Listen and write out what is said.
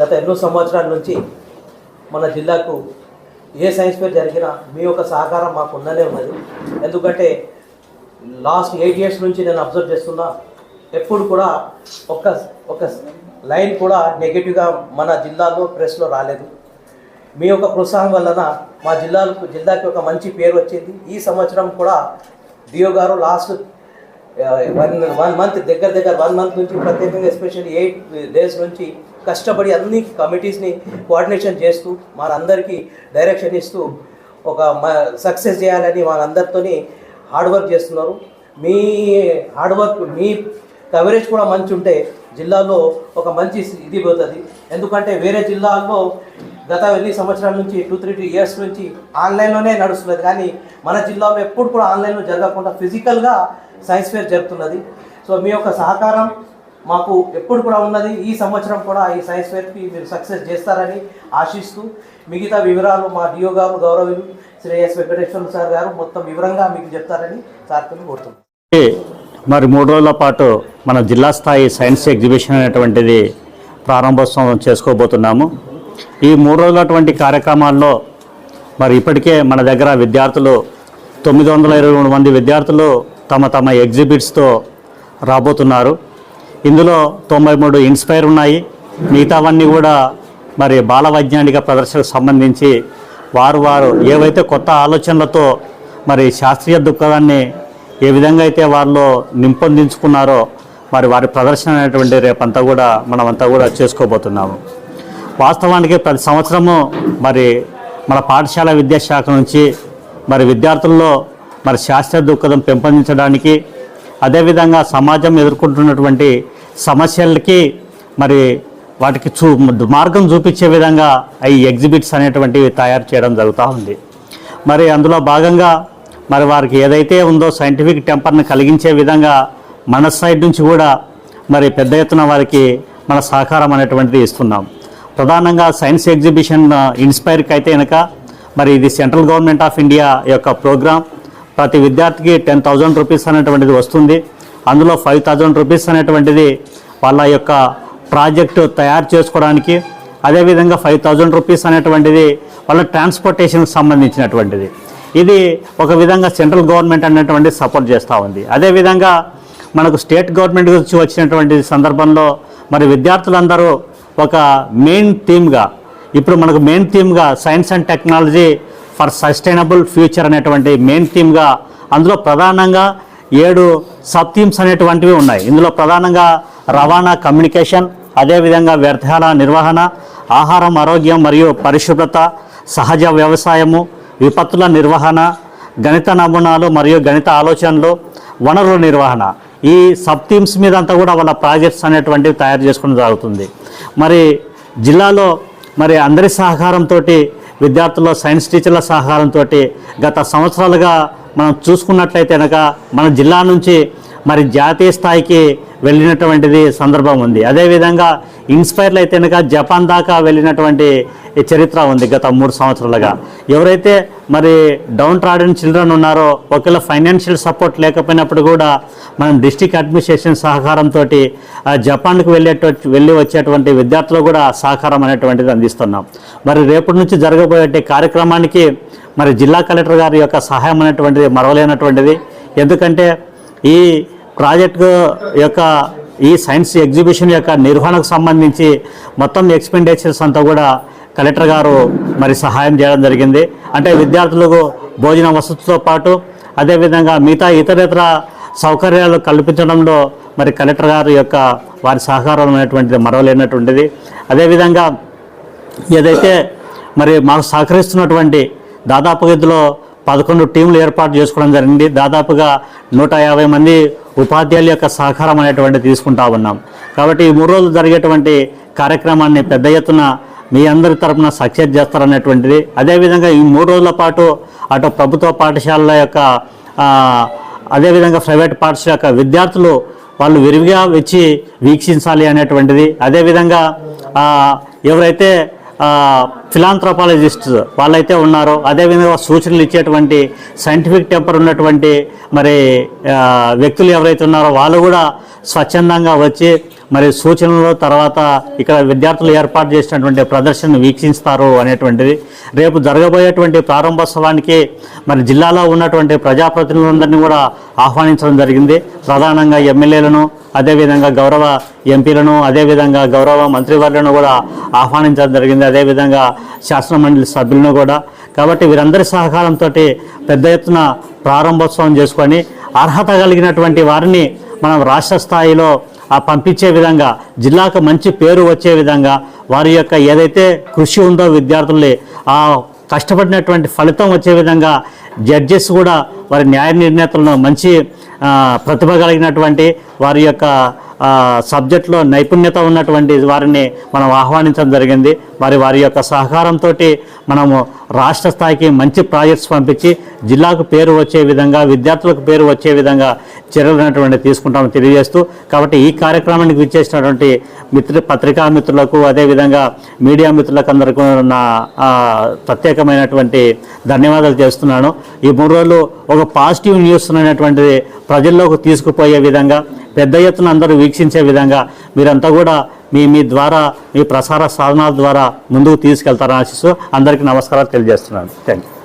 గత ఎన్నో సంవత్సరాల నుంచి మన జిల్లాకు ఏ సైన్స్ ఫేర్ జరిగినా మీ యొక్క సహకారం మాకు ఉండనే ఉన్నది. ఎందుకంటే లాస్ట్ ఎయిట్ ఇయర్స్ నుంచి నేను అబ్జర్వ్ చేస్తున్నా ఎప్పుడు కూడా ఒక ఒక లైన్ కూడా నెగిటివ్గా మన జిల్లాలో ప్రెస్లో రాలేదు. మీ యొక్క ప్రోత్సాహం వలన మా జిల్లాలకు జిల్లాకి ఒక మంచి పేరు వచ్చింది. ఈ సంవత్సరం కూడా డియో గారు లాస్ట్ వన్ వన్ మంత్ దగ్గర దగ్గర వన్ మంత్ నుంచి ప్రత్యేకంగా ఎస్పెషల్లీ ఎయిట్ డేస్ నుంచి కష్టపడి అన్ని కమిటీస్ని కోఆర్డినేషన్ చేస్తూ మనందరికీ డైరెక్షన్ ఇస్తూ ఒక సక్సెస్ చేయాలని వాళ్ళందరితోని హార్డ్ వర్క్ చేస్తున్నారు. మీ హార్డ్ వర్క్ మీ కవరేజ్ కూడా మంచి ఉంటే జిల్లాలో ఒక మంచి ఇది పోతుంది. ఎందుకంటే వేరే జిల్లాల్లో గత ఎన్ని సంవత్సరాల నుంచి టూ త్రీ టూ ఇయర్స్ నుంచి ఆన్లైన్లోనే నడుస్తున్నది. కానీ మన జిల్లాలో ఎప్పుడు కూడా ఆన్లైన్లో జరగకుండా ఫిజికల్గా సైన్స్ ఫేర్ జరుగుతున్నది సో మీ యొక్క సహకారం మాకు ఎప్పుడు కూడా ఉన్నది. ఈ సంవత్సరం కూడా ఈ సైన్స్ ఫేర్కి మీరు సక్సెస్ చేస్తారని ఆశిస్తూ మిగతా వివరాలు మా డియో గారు గౌరవులు శ్రీ ఎస్ వెంకటేశ్వర సార్ గారు మొత్తం వివరంగా మీకు చెప్తారని సార్తో కోరుతున్నాను మరి మూడు రోజుల పాటు మన జిల్లా స్థాయి సైన్స్ ఎగ్జిబిషన్ అనేటువంటిది ప్రారంభోత్సవం చేసుకోబోతున్నాము. ఈ మూడు రోజులటువంటి కార్యక్రమాల్లో మరి ఇప్పటికే మన దగ్గర విద్యార్థులు తొమ్మిది వందల ఇరవై మూడు మంది విద్యార్థులు తమ తమ ఎగ్జిబిట్స్తో రాబోతున్నారు. ఇందులో తొంభై మూడు ఇన్స్పైర్ ఉన్నాయి. మిగతావన్నీ కూడా మరి బాల వైజ్ఞానిక ప్రదర్శనకు సంబంధించి వారు వారు ఏవైతే కొత్త ఆలోచనలతో మరి శాస్త్రీయ దృక్పథాన్ని ఏ విధంగా అయితే వారిలో నింపొందించుకున్నారో మరి వారి ప్రదర్శన అనేటువంటి రేపంతా కూడా మనమంతా కూడా చేసుకోబోతున్నాము. వాస్తవానికి ప్రతి సంవత్సరము మరి మన పాఠశాల విద్యాశాఖ నుంచి మరి విద్యార్థుల్లో మరి శాస్త్రీయ దృక్పథం పెంపొందించడానికి అదేవిధంగా సమాజం ఎదుర్కొంటున్నటువంటి సమస్యలకి మరి వాటికి చూ మార్గం చూపించే విధంగా ఈ ఎగ్జిబిట్స్ అనేటువంటివి తయారు చేయడం జరుగుతూ ఉంది. మరి అందులో భాగంగా మరి వారికి ఏదైతే ఉందో సైంటిఫిక్ టెంపర్ని కలిగించే విధంగా మన సైడ్ నుంచి కూడా మరి పెద్ద ఎత్తున వారికి మన సహకారం అనేటువంటిది ఇస్తున్నాం. ప్రధానంగా సైన్స్ ఎగ్జిబిషన్ ఇన్స్పైర్కి అయితే కనుక మరి ఇది సెంట్రల్ గవర్నమెంట్ ఆఫ్ ఇండియా యొక్క ప్రోగ్రాం ప్రతి విద్యార్థికి టెన్ థౌజండ్ రూపీస్ అనేటువంటిది వస్తుంది. అందులో ఫైవ్ థౌజండ్ రూపీస్ అనేటువంటిది వాళ్ళ యొక్క ప్రాజెక్టు తయారు చేసుకోవడానికి. అదేవిధంగా ఫైవ్ థౌజండ్ రూపీస్ అనేటువంటిది వాళ్ళ ట్రాన్స్పోర్టేషన్కి సంబంధించినటువంటిది. ఇది ఒక విధంగా సెంట్రల్ గవర్నమెంట్ అనేటువంటి సపోర్ట్ చేస్తూ ఉంది. అదేవిధంగా మనకు స్టేట్ గవర్నమెంట్ గురించి వచ్చినటువంటి సందర్భంలో మరి విద్యార్థులందరూ ఒక మెయిన్ థీమ్గా ఇప్పుడు మనకు main థీమ్గా science and technology for sustainable future అనేటువంటి మెయిన్ థీమ్గా అందులో ప్రధానంగా ఏడు సబ్ థీమ్స్ అనేటువంటివి ఉన్నాయి. ఇందులో ప్రధానంగా రవాణా కమ్యూనికేషన్ అదేవిధంగా వ్యర్థాల నిర్వహణ ఆహారం ఆరోగ్యం మరియు పరిశుభ్రత సహజ వ్యవసాయము విపత్తుల నిర్వహణ గణిత నమూనాలు మరియు గణిత ఆలోచనలు వనరుల నిర్వహణ. ఈ సబ్ థీమ్స్ మీద అంతా కూడా వాళ్ళ ప్రాజెక్ట్స్ అనేటువంటివి తయారు చేసుకోవడం జరుగుతుంది. మరి జిల్లాలో మరి అందరి సహకారంతో విద్యార్థుల సైన్స్ టీచర్ల సహకారంతో గత సంవత్సరాలుగా మనం చూసుకున్నట్లయితే కనుక మన జిల్లా నుంచి మరి జాతీయ స్థాయికి వెళ్ళినటువంటిది సందర్భం ఉంది. అదేవిధంగా ఇన్స్పైర్లు అయితే కనుక జపాన్ దాకా వెళ్ళినటువంటి చరిత్ర ఉంది గత మూడు సంవత్సరాలుగా. ఎవరైతే మరి డౌన్ ట్రాడన్ చిల్డ్రన్ ఉన్నారో ఒకవేళ ఫైనాన్షియల్ సపోర్ట్ లేకపోయినప్పుడు కూడా మనం డిస్టిక్ అడ్మినిస్ట్రేషన్ సహకారంతో జపాన్కు వెళ్ళేట వెళ్ళి వచ్చేటువంటి విద్యార్థులు కూడా సహకారం అనేటువంటిది అందిస్తున్నాం. మరి రేపటి నుంచి జరగబోయే కార్యక్రమానికి మరి జిల్లా కలెక్టర్ గారి యొక్క సహాయం అనేటువంటిది మరవలేనటువంటిది. ఎందుకంటే ఈ ప్రాజెక్టు యొక్క ఈ సైన్స్ ఎగ్జిబిషన్ యొక్క నిర్వహణకు సంబంధించి మొత్తం ఎక్స్పెండిచర్స్ అంతా కూడా కలెక్టర్ గారు మరి సహాయం చేయడం జరిగింది. అంటే విద్యార్థులకు భోజన వసతితో పాటు అదేవిధంగా మిగతా ఇతరేతర సౌకర్యాలు కల్పించడంలో మరి కలెక్టర్ గారి యొక్క వారి సహకారం అనేటువంటిది మరవలేనటువంటిది. అదేవిధంగా ఏదైతే మరి మాకు సహకరిస్తున్నటువంటి దాదాపు ఇందులో పదకొండు టీంలు ఏర్పాటు చేసుకోవడం జరిగింది. దాదాపుగా నూట యాభై మంది ఉపాధ్యాయుల యొక్క సహకారం అనేటువంటి తీసుకుంటా ఉన్నాం. కాబట్టి ఈ మూడు రోజులు జరిగేటువంటి కార్యక్రమాన్ని పెద్ద ఎత్తున మీ అందరి తరపున సక్సెస్ చేస్తారనేటువంటిది. అదేవిధంగా ఈ మూడు రోజుల పాటు అటు ప్రభుత్వ పాఠశాలల యొక్క అదేవిధంగా ప్రైవేట్ పాఠశాల యొక్క విద్యార్థులు వాళ్ళు విరివిగా వచ్చి వీక్షించాలి అనేటువంటిది. అదేవిధంగా ఎవరైతే ఫిలాంథ్రోపాలజిస్ట్ వాళ్ళైతే ఉన్నారో అదేవిధంగా సూచనలు ఇచ్చేటువంటి సైంటిఫిక్ టెంపర్ ఉన్నటువంటి మరి వ్యక్తులు ఎవరైతే ఉన్నారో వాళ్ళు కూడా స్వచ్ఛందంగా వచ్చి మరి సూచనలు తర్వాత ఇక్కడ విద్యార్థులు ఏర్పాటు చేసినటువంటి ప్రదర్శనను వీక్షిస్తారు అనేటువంటిది. రేపు జరగబోయేటువంటి ప్రారంభోత్సవానికి మరి జిల్లాలో ఉన్నటువంటి ప్రజాప్రతినిధులందరినీ కూడా ఆహ్వానించడం జరిగింది. ప్రధానంగా ఎమ్మెల్యేలను అదేవిధంగా గౌరవ ఎంపీలను అదేవిధంగా గౌరవ మంత్రివర్యులను కూడా ఆహ్వానించడం జరిగింది. అదేవిధంగా శాసనమండలి సభ్యులను కూడా. కాబట్టి వీరందరి సహకారంతో పెద్ద ఎత్తున ప్రారంభోత్సవం చేసుకొని అర్హత కలిగినటువంటి వారిని మనం రాష్ట్ర స్థాయిలో ఆ పంపించే విధంగా జిల్లాకు మంచి పేరు వచ్చే విధంగా వారి యొక్క ఏదైతే కృషి ఉందో విద్యార్థుల్ని ఆ కష్టపడినటువంటి ఫలితం వచ్చే విధంగా జడ్జెస్ కూడా వారి న్యాయ నిర్ణేతలను మంచి ప్రతిభ కలిగినటువంటి వారి యొక్క సబ్జెక్ట్లో నైపుణ్యత ఉన్నటువంటి వారిని మనం ఆహ్వానించడం జరిగింది. మరి వారి యొక్క సహకారంతో మనము రాష్ట్ర స్థాయికి మంచి ప్రాజెక్ట్స్ పంపించి జిల్లాకు పేరు వచ్చే విధంగా విద్యార్థులకు పేరు వచ్చే విధంగా చర్యలు అనేటువంటి తీసుకుంటామని తెలియజేస్తూ కాబట్టి ఈ కార్యక్రమానికి విచ్చేసినటువంటి మిత్ర పత్రికా మిత్రులకు అదేవిధంగా మీడియా మిత్రులకు అందరికీ నా ప్రత్యేకమైనటువంటి ధన్యవాదాలు చేస్తున్నాను. ఈ మూడు రోజులు ఒక పాజిటివ్ న్యూస్ అనేటువంటిది ప్రజల్లోకి తీసుకుపోయే విధంగా పెద్ద ఎత్తున అందరూ వీక్షించే విధంగా మీరంతా కూడా మీ మీ ద్వారా మీ ప్రసార సాధనాల ద్వారా ముందుకు తీసుకెళ్తారని ఆశిస్తూ అందరికీ నమస్కారాలు తెలియజేస్తున్నాను. Thank you